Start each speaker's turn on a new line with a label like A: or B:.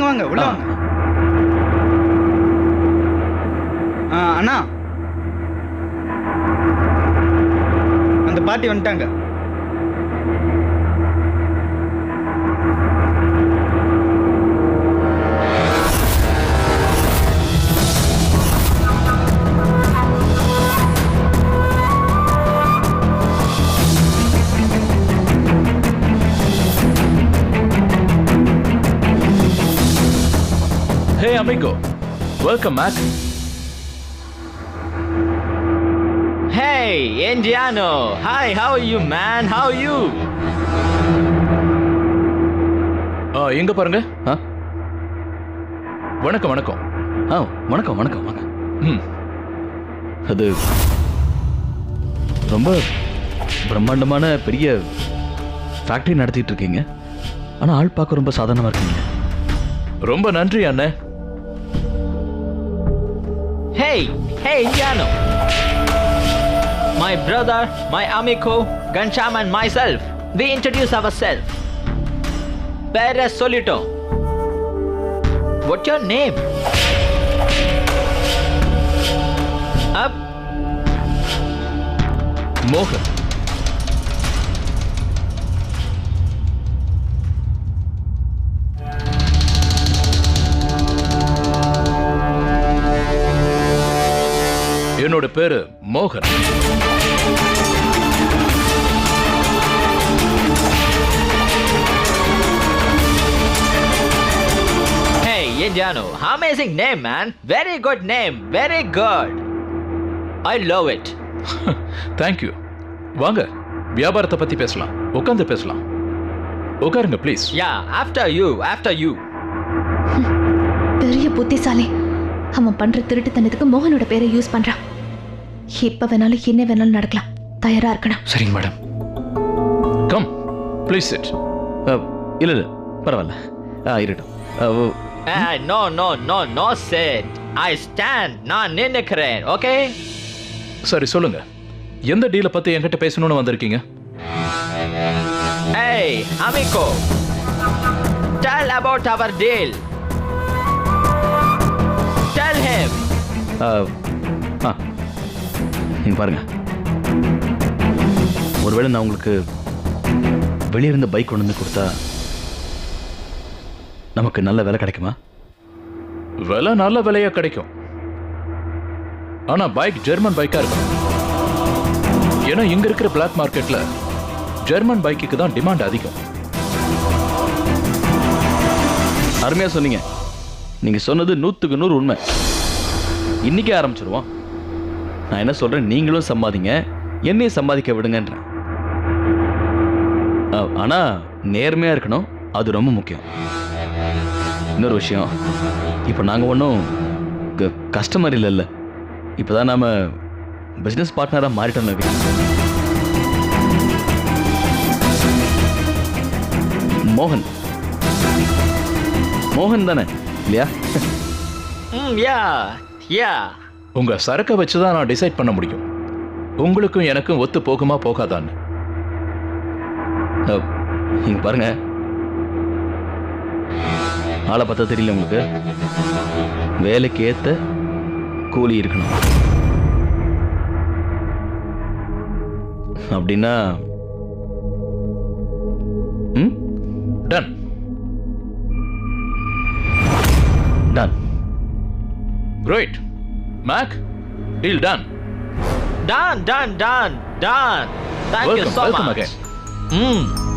A: வாங்க உள்ள
B: ஆ.
A: வாங்க. அண்ணா. அந்த பாட்டி வந்துட்டாங்க.
B: Amigo. Welcome, Mac.
C: Hey, Indiano. Hi, how are you, man? How are you?
B: ஆ, எங்க பாருங்க
D: ஆ
B: வணக்கம் வணக்கம்
D: ஆ வணக்கம் வணக்கம் வாங்க
B: ம்
D: அது ரொம்ப பிரம்மாண்டமான பெரிய ஃபேக்ட்ரி நடத்திட்டு இருக்கீங்க ஆனால் ஆள் பார்க்க ரொம்ப சாதாரணமாக இருக்கீங்க
B: ரொம்ப நன்றி அண்ணன்
C: Hey! Hey, Indiano! My brother, my amico, Gansham and myself, we introduce ourselves. Perez Solito. What's your name? Up.
B: Mohan. என்னோட பேரு மோகன்.
C: Amazing name, man. Very good name. Very good. I love it.
B: Thank you வாங்க வியாபாரத்தை பத்தி பேசலாம் உட்காந்து பேசலாம் உட்காருங்க please
C: Yeah, after you, after you.
E: பெரிய புத்திசாலி அவன் பண்ற திருட்டுத்தனத்துக்கு மோகனோட பேரை யூஸ் பண்றான் எப்ப வேணாலும் என்ன வேணாலும் நடக்கலாம். தயாரா இருக்கணும்.
D: சரிங்க மேடம்.
B: கம் ப்ளீஸ் இட்
D: இல்லை இல்லை பரவாயில்ல. ஆ இருக்கட்டும்.
C: no, no, no, no, sit. I stand. நான் நின்னுக்கிறேன் ஓகே
B: சரி சொல்லுங்க. எந்த டீலை பத்தி என்கிட்ட பேசணும்னு வந்திருக்கீங்க?
C: Amico. Tell about our deal. Tell him.
D: ஆ ஆ. நீங்கள் பாருங்க. ஒருவேளை நான் உங்களுக்கு வெளியே இருந்த பைக் கொண்டு வந்து கொடுத்தா நமக்கு நல்ல விலை கிடைக்குமா?
B: விலை நல்ல விலையா கிடைக்கும். ஆனா பைக் ஜெர்மன் பைக்கா இருக்கும். ஏன்னா இங்க இருக்கிற பிளாக் மார்க்கெட்ல ஜெர்மன் பைக்குக்கு தான் டிமாண்ட் அதிகம்.
D: அருமையாக சொன்னீங்க. நீங்கள் சொன்னது நூற்றுக்கு நூறு உண்மை. இன்னைக்கே ஆரம்பிச்சிருவோம். நான் என்ன சொல்கிறேன் நீங்களும் சம்பாதிங்க. என்னையும் சம்பாதிக்க விடுங்கன்றேன். ஆனால் நேர்மையாக இருக்கணும். அது ரொம்ப முக்கியம். இன்னொரு விஷயம். இப்போ நாங்கள் ஒன்றும் கஸ்டமர் இல்லைல்ல. இப்போ தான் நாம் பிஸ்னஸ் பார்ட்னராக மாறிட்டோம் நவீன் மோகன். மோகன் தானே? இல்லையா?
C: யா யா.
B: உங்க சரக்கை வச்சு தான் நான் டிசைட் பண்ண முடியும். உங்களுக்கும் எனக்கும் ஒத்து போகுமா போகாதான்னு.
D: நீங்கள் பாருங்க. ஆளை பார்த்தா தெரியல உங்களுக்கு. வேலைக்கு ஏற்ற கூலி இருக்கணும். அப்படின்னா ம்?
B: Done
D: done
B: right Mac, deal done.
C: Done, done, done, done. Thank welcome,
B: you
C: so
B: welcome
C: much.
B: Again.
C: Mm.